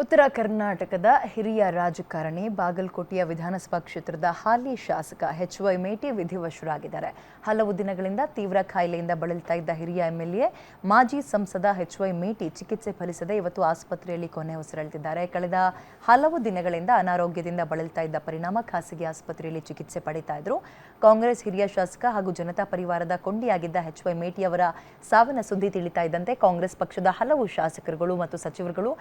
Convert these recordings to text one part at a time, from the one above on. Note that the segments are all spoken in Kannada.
ಉತ್ತರ ಕರ್ನಾಟಕದ ಹಿರಿಯ ರಾಜಕಾರಣಿ ಬಾಗಲಕೋಟೆಯ ವಿಧಾನಸಭಾ ಕ್ಷೇತ್ರದ ಹಾಲಿ ಶಾಸಕ ಎಚ್ ವೈ ಮೇಟಿ ವಿಧಿವಶರಾಗಿದ್ದಾರೆ. ಹಲವು ದಿನಗಳಿಂದ ತೀವ್ರ ಕಾಯಿಲೆಯಿಂದ ಬಳಲ್ತಾ ಇದ್ದ ಹಿರಿಯ ಎಂಎಲ್ಎ, ಮಾಜಿ ಸಂಸದ ಎಚ್ ವೈ ಮೇಟಿ ಚಿಕಿತ್ಸೆ ಫಲಿಸದೆ ಇವತ್ತು ಆಸ್ಪತ್ರೆಯಲ್ಲಿ ಕೊನೆ ಉಸಿರೆಳೆದಿದ್ದಾರೆ ಕಳೆದ ಹಲವು ದಿನಗಳಿಂದ ಅನಾರೋಗ್ಯದಿಂದ ಬಳಲ್ತಾ ಇದ್ದ ಪರಿಣಾಮ ಖಾಸಗಿ ಆಸ್ಪತ್ರೆಯಲ್ಲಿ ಚಿಕಿತ್ಸೆ ಪಡಿತಾ ಇದ್ರು. ಕಾಂಗ್ರೆಸ್ ಹಿರಿಯ ಶಾಸಕ ಹಾಗೂ ಜನತಾ ಪರಿವಾರದ ಕೊಂಡಿಯಾಗಿದ್ದ ಎಚ್ ವೈ ಮೇಟಿ ಅವರ ಸಾವಿನ ಸುದ್ದಿ ತಿಳಿತಾ ಇದ್ದಂತೆ ಕಾಂಗ್ರೆಸ್ ಪಕ್ಷದ ಹಲವು ಶಾಸಕರುಗಳು ಮತ್ತು ಸಚಿವರುಗಳು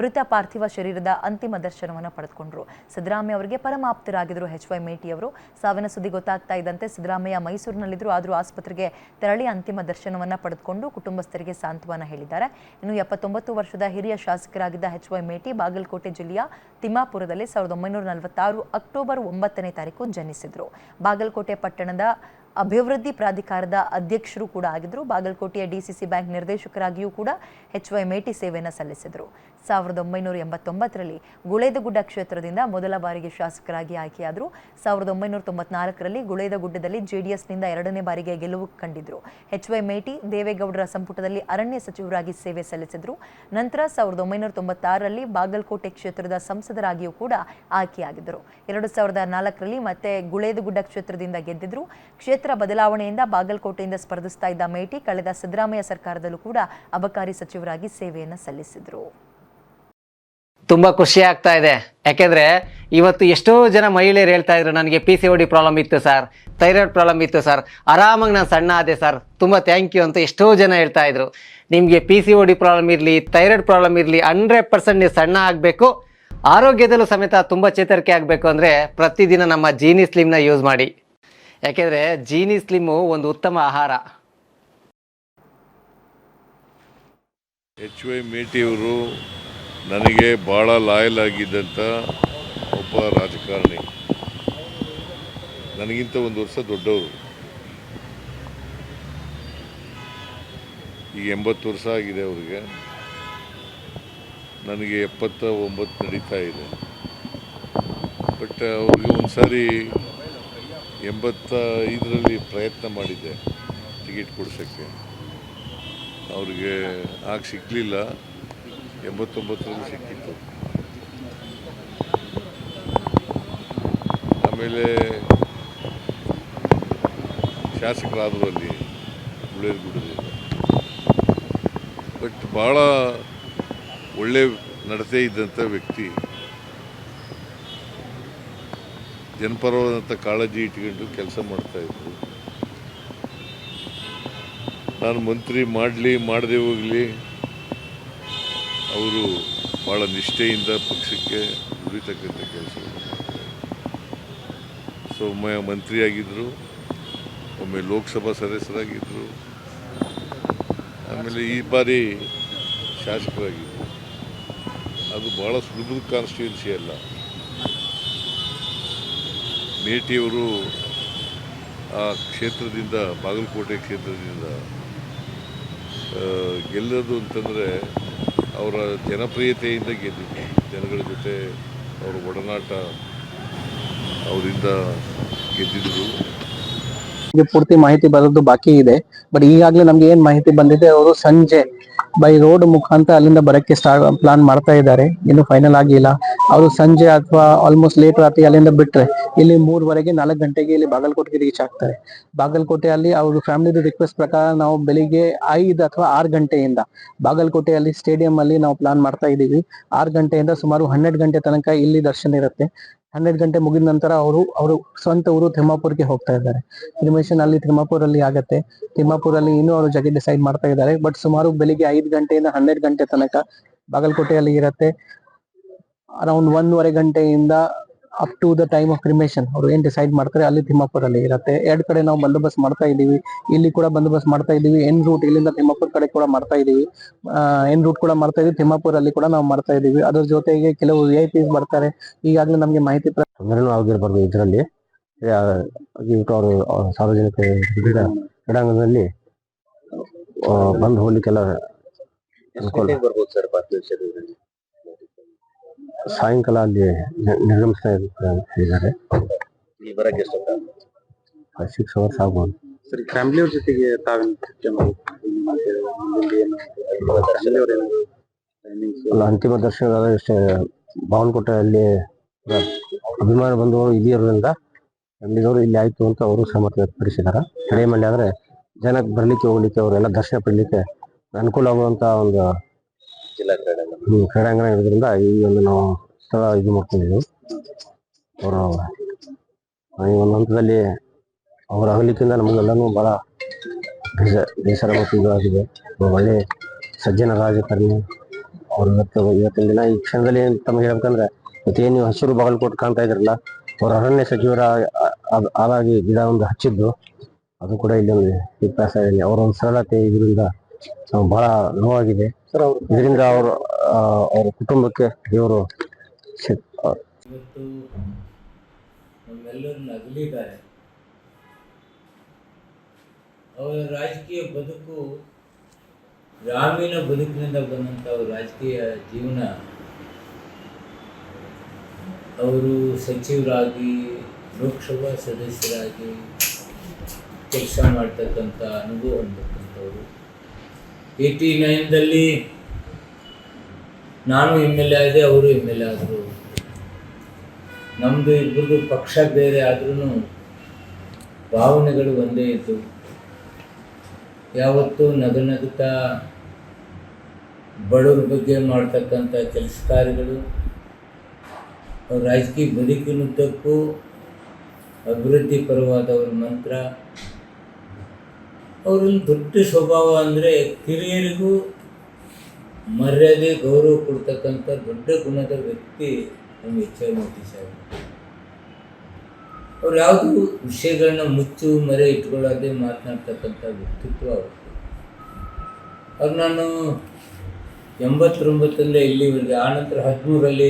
ಮೃತ ಪಾರ್ಥಿವ ಶರೀರದ ಅಂತಿಮ ದರ್ಶನವನ್ನು ಪಡೆದುಕೊಂಡರು. ಸಿದ್ದರಾಮಯ್ಯ ಅವರಿಗೆ ಪರಮಾಪ್ತರಾಗಿದ್ದರು ಎಚ್ ವೈ ಮೇಟಿ ಅವರು. ಸಾವಿನ ಸುದ್ದಿ ಗೊತ್ತಾಗ್ತಾ ಇದ್ದಂತೆ ಸಿದ್ದರಾಮಯ್ಯ ಮೈಸೂರಿನಲ್ಲಿದ್ದರು ಆದರೂ ಆಸ್ಪತ್ರೆಗೆ ತೆರಳಿ ಅಂತಿಮ ದರ್ಶನವನ್ನು ಪಡೆದುಕೊಂಡು ಕುಟುಂಬಸ್ಥರಿಗೆ ಸಾಂತ್ವನ ಹೇಳಿದ್ದಾರೆ. ಇನ್ನು ಎಪ್ಪತ್ತೊಂಬತ್ತು ವರ್ಷದ ಹಿರಿಯ ಶಾಸಕರಾಗಿದ್ದ ಎಚ್ ವೈ ಮೇಟಿ ಬಾಗಲಕೋಟೆ ಜಿಲ್ಲೆಯ ತಿಮ್ಮಾಪುರದಲ್ಲಿ ಸಾವಿರದ ಒಂಬೈನೂರ ನಲವತ್ತಾರು ಅಕ್ಟೋಬರ್ ಒಂಬತ್ತನೇ ತಾರೀಕು ಜನಿಸಿದರು. ಬಾಗಲಕೋಟೆ ಪಟ್ಟಣದ ಅಭಿವೃದ್ಧಿ ಪ್ರಾಧಿಕಾರದ ಅಧ್ಯಕ್ಷರು ಕೂಡ ಆಗಿದ್ದರು ಬಾಗಲಕೋಟೆಯ ಡಿಸಿಸಿ ಬ್ಯಾಂಕ್ ನಿರ್ದೇಶಕರಾಗಿಯೂ ಕೂಡ ಎಚ್ ವೈ ಮೇಟಿ ಸೇವೆಯನ್ನು ಸಲ್ಲಿಸಿದರು. ಸಾವಿರದ ಒಂಬೈನೂರ ಎಂಬತ್ತೊಂಬತ್ತರಲ್ಲಿ ಗುಳೇದಗುಡ್ಡ ಕ್ಷೇತ್ರದಿಂದ ಮೊದಲ ಬಾರಿಗೆ ಶಾಸಕರಾಗಿ ಆಯ್ಕೆಯಾದರು. ಸಾವಿರದ ಒಂಬೈನೂರ ತೊಂಬತ್ನಾಲ್ಕರಲ್ಲಿ ಗುಳೇದಗುಡ್ಡದಲ್ಲಿ ಜೆಡಿಎಸ್ನಿಂದ ಎರಡನೇ ಬಾರಿಗೆ ಗೆಲುವು ಕಂಡಿದ್ದರು ಎಚ್ ವೈ ಮೇಟಿ ದೇವೇಗೌಡರ ಸಂಪುಟದಲ್ಲಿ ಅರಣ್ಯ ಸಚಿವರಾಗಿ ಸೇವೆ ಸಲ್ಲಿಸಿದರು. ನಂತರ ಸಾವಿರದ ಒಂಬೈನೂರ ತೊಂಬತ್ತಾರರಲ್ಲಿ ಬಾಗಲಕೋಟೆ ಕ್ಷೇತ್ರದ ಸಂಸದರಾಗಿಯೂ ಕೂಡ ಆಯ್ಕೆಯಾಗಿದ್ದರು. ಎರಡು ಸಾವಿರದ ನಾಲ್ಕರಲ್ಲಿ ಮತ್ತೆ ಗುಳೇದಗುಡ್ಡ ಕ್ಷೇತ್ರದಿಂದ ಗೆದ್ದಿದ್ರು. ಕ್ಷೇತ್ರ ಬದಲಾವಣೆಯಿಂದ ಬಾಗಲಕೋಟೆಯಿಂದ ಸ್ಪರ್ಧಿಸ್ತಾ ಇದ್ದ ಮೇಟಿ ಕಳೆದ ಸಿದ್ದರಾಮಯ್ಯ ಸರ್ಕಾರದಲ್ಲೂ ಕೂಡ ಅಬಕಾರಿ ಸಚಿವರಾಗಿ ಸೇವೆಯನ್ನು ಸಲ್ಲಿಸಿದರು. ತುಂಬಾ ಖುಷಿ ಆಗ್ತಾ ಇದೆ. ಯಾಕೆಂದ್ರೆ ಇವತ್ತು ಎಷ್ಟೋ ಜನ ಮಹಿಳೆಯರು ಹೇಳ್ತಾ ಇದ್ರು, ನನಗೆ P C O D problem ಇತ್ತು ಸರ್ ಥೈರಾಯ್ಡ್ ಪ್ರಾಬ್ಲಮ್ ಇತ್ತು ಸರ್ ಆರಾಮಾಗಿ ನಾನು ಸಣ್ಣ ಆದೆ ಸರ್ ತುಂಬ ಥ್ಯಾಂಕ್ ಯು ಅಂತ ಎಷ್ಟೋ ಜನ ಹೇಳ್ತಾ ಇದ್ರು. ನಿಮಗೆ P C O D problem ಇರಲಿ ಥೈರಾಯ್ಡ್ ಪ್ರಾಬ್ಲಮ್ ಇರಲಿ ಹಂಡ್ರೆಡ್ ಪರ್ಸೆಂಟ್ ನೀವು ಸಣ್ಣ ಆಗಬೇಕು. ಆರೋಗ್ಯದಲ್ಲೂ ಸಮೇತ ತುಂಬ ಚೇತರಿಕೆ ಆಗಬೇಕು ಅಂದರೆ ಪ್ರತಿದಿನ ನಮ್ಮ ಜೀನಿ ಸ್ಲಿಮ್ನ ಯೂಸ್ ಮಾಡಿ. ಯಾಕೆಂದರೆ ಜೀನಿ ಸ್ಲಿಮ್ಮು ಒಂದು ಉತ್ತಮ ಆಹಾರ. ಎಚ್ ವೈ ಮೇಟಿಯವರು ನನಗೆ ಭಾಳ ಲಾಯಲ್ ಆಗಿದ್ದಂಥ ಒಬ್ಬ ರಾಜಕಾರಣಿ. ನನಗಿಂತ ಒಂದು ವರ್ಷ ದೊಡ್ಡವರು. ಈಗ ಎಂಬತ್ತು ವರ್ಷ ಆಗಿದೆ ಅವರಿಗೆ. ನನಗೆ ಎಪ್ಪತ್ತ ಒಂಬತ್ತು ನಡೀತಾ ಇದೆ. ಬಟ್ ಅವ್ರಿಗೆ ಒಂದು ಸಾರಿ ಎಂಬತ್ತ ಐದರಲ್ಲಿ ಪ್ರಯತ್ನ ಮಾಡಿದ್ದೆ ಟಿಕೆಟ್ ಕೊಡಿಸೋಕ್ಕೆ. ಅವ್ರಿಗೆ ಆಗ ಸಿಗಲಿಲ್ಲ ಎಂಬತ್ತೊಂಬತ್ತರಲ್ಲಿ ಸಿಕ್ಕಿತ್ತು. ಆಮೇಲೆ ಶಾಸಕರಾದರು ಅಲ್ಲಿ ಗುಳೇರ್ಗುಡದಿಂದ ಬಟ್ ಭಾಳ ಒಳ್ಳೆ ನಡತೆ ಇದ್ದಂಥ ವ್ಯಕ್ತಿ. ಜನಪರವಾದಂಥ ಕಾಳಜಿ ಇಟ್ಕೊಂಡು ಕೆಲಸ ಮಾಡ್ತಾಯಿದ್ರು ನಾನು ಮಂತ್ರಿ ಮಾಡಲಿ, ಮಾಡದೆ ಹೋಗಲಿ, ಅವರು ಭಾಳ ನಿಷ್ಠೆಯಿಂದ ಪಕ್ಷಕ್ಕೆ ದುಡಿತಕ್ಕಂಥ ಕೆಲಸ ಸೊ, ಒಮ್ಮೆ ಮಂತ್ರಿಯಾಗಿದ್ದರು ಒಮ್ಮೆ ಲೋಕಸಭಾ ಸದಸ್ಯರಾಗಿದ್ದರು, ಆಮೇಲೆ ಈ ಬಾರಿ ಶಾಸಕರಾಗಿದ್ದರು. ಅದು ಭಾಳ ಸುಲಭದ ಕಾನ್ಸ್ಟಿಟ್ಯೂನ್ಸಿ ಅಲ್ಲ. ಮೇಟಿಯವರು ಆ ಕ್ಷೇತ್ರದಿಂದ, ಬಾಗಲಕೋಟೆ ಕ್ಷೇತ್ರದಿಂದ ಗೆಲ್ಲೋದು ಅಂತಂದರೆ ಅವರ ಜನಪ್ರಿಯತೆಯಿಂದ ಗೆದ್ದಿದ್ದು. ಜನಗಳ ಜೊತೆ ಅವರ ಒಡನಾಟ ಅವರಿಂದ ಗೆದ್ದಿದ್ರು ಪೂರ್ತಿ ಮಾಹಿತಿ ಬರೋದು ಬಾಕಿ ಇದೆ. ಬಟ್ ಈಗಾಗಲೇ ನಮ್ಗೆ ಏನ್ ಮಾಹಿತಿ ಬಂದಿದೆ? ಅವರು ಸಂಜೆ ಬೈ ರೋಡ್ ಮುಖಾಂತರ ಅಲ್ಲಿಂದ ಬರಕ್ಕೆ ಸ್ಟಾರ್ಟ್ ಪ್ಲಾನ್ ಮಾಡ್ತಾ ಇದ್ದಾರೆ. ಇನ್ನು ಫೈನಲ್ ಆಗಿಲ್ಲ. ಅವರು ಸಂಜೆ ಅಥವಾ ಆಲ್ಮೋಸ್ಟ್ ಲೇಟ್ ರಾತ್ರಿ ಅಲ್ಲಿಂದ ಬಿಟ್ರೆ ಇಲ್ಲಿ ಮೂರುವರೆಗೆ ನಾಲ್ಕು ಗಂಟೆಗೆ ಇಲ್ಲಿ ಬಾಗಲಕೋಟೆಗೆ ರೀಚ್ ಆಗ್ತಾರೆ. ಬಾಗಲಕೋಟೆಯಲ್ಲಿ ಅವ್ರ ಫ್ಯಾಮಿಲಿ ರಿಕ್ವೆಸ್ಟ್ ಪ್ರಕಾರ ನಾವು ಬೆಳಿಗ್ಗೆ ಐದು ಅಥವಾ ಆರು ಗಂಟೆಯಿಂದ ಬಾಗಲಕೋಟೆಯಲ್ಲಿ ಸ್ಟೇಡಿಯಂ ಅಲ್ಲಿ ನಾವು ಪ್ಲಾನ್ ಮಾಡ್ತಾ ಇದ್ದೀವಿ. ಆರು ಗಂಟೆಯಿಂದ ಸುಮಾರು ಹನ್ನೆರಡು ಗಂಟೆ ತನಕ ಇಲ್ಲಿ ದರ್ಶನ ಇರುತ್ತೆ. ಹನ್ನೆರಡು ಗಂಟೆ ಮುಗಿದ ನಂತರ ಅವರು ಅವರು ಸ್ವಂತ ಊರು ತಿಮ್ಮಾಪುರ್ಗೆ ಹೋಗ್ತಾ ಇದ್ದಾರೆ. ಕ್ರಿಮೇಷನ್ ಅಲ್ಲಿ ತಿಮ್ಮಾಪುರಲ್ಲಿ ಆಗತ್ತೆ. ತಿಮ್ಮಾಪುರಲ್ಲಿ ಇನ್ನೂ ಅವರು ಜಗ ಡಿಸೈಡ್ ಮಾಡ್ತಾ ಇದ್ದಾರೆ. ಬಟ್ ಸುಮಾರು ಬೆಳಿಗ್ಗೆ ಐದು ಗಂಟೆಯಿಂದ ಹನ್ನೆರಡು ಗಂಟೆ ತನಕ ಬಾಗಲಕೋಟೆಯಲ್ಲಿ ಇರತ್ತೆ. ಅರೌಂಡ್ ಒಂದೂವರೆ ಗಂಟೆಯಿಂದ up to the time of cremation ಅವ್ರು ಏನ್ ಡಿಸೈಡ್ ಮಾಡ್ತಾರೆ? ಅಲ್ಲಿ ತಿಮ್ಮಾಪುರಲ್ಲಿ ಇರುತ್ತೆ. ಎರಡ್ ಕಡೆ ನಾವು ಬಂದೋಬಸ್ತ್ ಮಾಡ್ತಾ ಇದೀವಿ ಇಲ್ಲಿ ಕೂಡ ಬಂದೋಬಸ್ತ್ ಮಾಡ್ತಾ ಇದೀವಿ ಎನ್ ರೂಟ್ ಇಲ್ಲಿಂದ ತಿಮ್ಮಾಪುರ ಕಡೆ ಕೂಡ ಮಾಡ್ತಾ ಇದೀವಿ ಎನ್ ರೂಟ್ ಕೂಡ ಮಾಡ್ತಾ ಇದೀವಿ ತಿಮ್ಮಾಪುರಲ್ಲಿ ಕೂಡ ನಾವು ಮಾಡ್ತಾ ಇದೀವಿ ಅದ್ರ ಜೊತೆಗೆ ಕೆಲವು ವಿ ಐ ಪಿಸ್ ಬರ್ತಾರೆ. ಈಗಾಗಲೇ ನಮಗೆ ಮಾಹಿತಿ ಆಗಿರ್ಬಾರ್ದು ತೊಂದರೆನೂ ಆಗಿರಬಾರ್ದು ಇದರಲ್ಲಿ. ಅವರು ಸಾರ್ವಜನಿಕ ಕ್ರೀಡಾ ಕ್ರೀಡಾಂಗಣದಲ್ಲಿ ಬಂದು ಹೋಗ್ಲಿಕ್ಕೆಲ್ಲ ಅನುಕೂಲ. ಸಾಯಂಕಾಲ ಅಲ್ಲಿ ನಿರ್ಗಮಿಸ್ತಾ ಇರ್ತಾರೆ- ಫೈವ್ ಸಿಕ್ಸ್ ಅವರ್ಸ್ ಆಗ್ಬೋದು. ಸರಿ ಫ್ಯಾಮಿಲಿಯವ್ರ ಜೊತೆಗೆ ತಾವೇನು ಅಲ್ಲ, ಅಂತಿಮ ದರ್ಶನದ ಇಷ್ಟೇ ಅಲ್ಲಿ ಅಭಿಮಾನ ಬಂದವರು ಇದಿರೋದ್ರಿಂದ ಫ್ಯಾಮಿಲಿದವರು ಇಲ್ಲಿ ಆಯ್ತು ಅಂತ ಅವರು ಸಹಮತ ವ್ಯಕ್ತಪಡಿಸಿದ್ದಾರೆ. ಕಡಿಮೆ ಅಂದ್ರೆ ಜನಕ್ಕೆ ಬರ್ಲಿಕ್ಕೆ ಹೋಗ್ಲಿಕ್ಕೆ ಅವರೆಲ್ಲ ದರ್ಶನ ಪಡಲಿಕ್ಕೆ ಅನುಕೂಲ ಆಗುವಂತ ಒಂದು ಹ್ಮ್, ಕ್ರೀಡಾಂಗಣ ಇರೋದ್ರಿಂದ ಈ ಒಂದು ನಾವು ಸ್ಥಳ ಇದು ಮಾಡ್ಕೊಂಡಿದ್ದೀವಿ. ಅವರು ಈ ಒಂದು ಹಂತದಲ್ಲಿ ಅವರ ಅಗಲಿಕೆಯಿಂದ ನಮಗೆಲ್ಲನೂ ಬಹಳ ಬೇಸ- ಬೇಸರ ಮತ್ತು ಇದಾಗಿದೆ ಒಳ್ಳೆ ಸಜ್ಜನ ರಾಜಕಾರಣಿ. ಅವ್ರು ಇವತ್ತು, ಇವತ್ತಿನ ದಿನ ಈ ಕ್ಷಣದಲ್ಲಿ ತಮಗೆ ಹೇಳ್ಬೇಕಂದ್ರೆ, ಇವತ್ತೇನು ನೀವು ಹಸಿರು ಬಾಗಲಕೋಟೆ ಕಾಣ್ತಾ ಇದ್ರಲ್ಲ ಅವ್ರ ಅರಣ್ಯ ಸಚಿವರ ಆದಾಗಿ ಗಿಡ ಒಂದು ಹಚ್ಚಿದ್ದು, ಅದು ಕೂಡ ಇಲ್ಲಿ ಒಂದು ವ್ಯತ್ಯಾಸ ಇದೆ. ಅವರ ಒಂದು ಸರಳತೆ ಇದರಿಂದ ಬಹಳ ನೋವಾಗಿದೆ. ಇದರಿಂದ ಅವರು ಅವರ ಕುಟುಂಬಕ್ಕೆ ದೇವರು ನಮ್ಮೆಲ್ಲರನ್ನ ಅಗಲಿದ್ದಾರೆ ಅವರ ರಾಜಕೀಯ ಬದುಕು ಗ್ರಾಮೀಣ ಬದುಕಿನಿಂದ ಬಂದಂಥ ಅವ್ರ ರಾಜಕೀಯ ಜೀವನ ಅವರು ಸಚಿವರಾಗಿ ಲೋಕಸಭಾ ಸದಸ್ಯರಾಗಿ ಕೆಲಸ ಮಾಡ್ತಕ್ಕಂಥ ಅನುಭವ ಹೊಂದಕ್ಕಂಥವ್ರು ಏಯ್ಟಿ ನೈನ್ದಲ್ಲಿ ನಾನು ಎಂ ಎಲ್ ಎ ಆದೆ, ಅವರು ಎಂ ಎಲ್ ಎ ಆದರು. ನಮ್ಮದು ಇಬ್ಬರದು ಪಕ್ಷ ಬೇರೆ ಆದ್ರೂ ಭಾವನೆಗಳು ಒಂದೇ ಇದ್ದವು ಯಾವತ್ತೂ ನಗನಗುತ್ತಾ ಬಡವ್ರ ಬಗ್ಗೆ ಮಾಡ್ತಕ್ಕಂಥ ಕೆಲಸ ಕಾರ್ಯಗಳು ರಾಜಕೀಯ ಬದುಕಿನುದ್ದಕ್ಕೂ ಅಭಿವೃದ್ಧಿ ಮಂತ್ರ. ಅವರಲ್ಲಿ ದೊಡ್ಡ ಸ್ವಭಾವ ಅಂದರೆ ಕಿರಿಯರಿಗೂ ಮರ್ಯಾದೆ ಗೌರವ ಕೊಡ್ತಕ್ಕಂಥ ದೊಡ್ಡ ಗುಣದ ವ್ಯಕ್ತಿ ನಮ್ಮ ಎಚ್ ಆರ್ ಸಾಹೇಬ್. ಅವ್ರು ಯಾವುದು ವಿಷಯಗಳನ್ನ ಮುಚ್ಚು, ಮರೆ ಇಟ್ಕೊಳ್ಳೋದೇ ಮಾತನಾಡ್ತಕ್ಕಂಥ ವ್ಯಕ್ತಿತ್ವ ಅವರು ಅವ್ರು ನಾನು ಎಂಬತ್ತೊಂಬತ್ತರಿಂದ ಇಲ್ಲಿವರೆಗೆ, ಆನಂತರ ಹದಿಮೂರರಲ್ಲಿ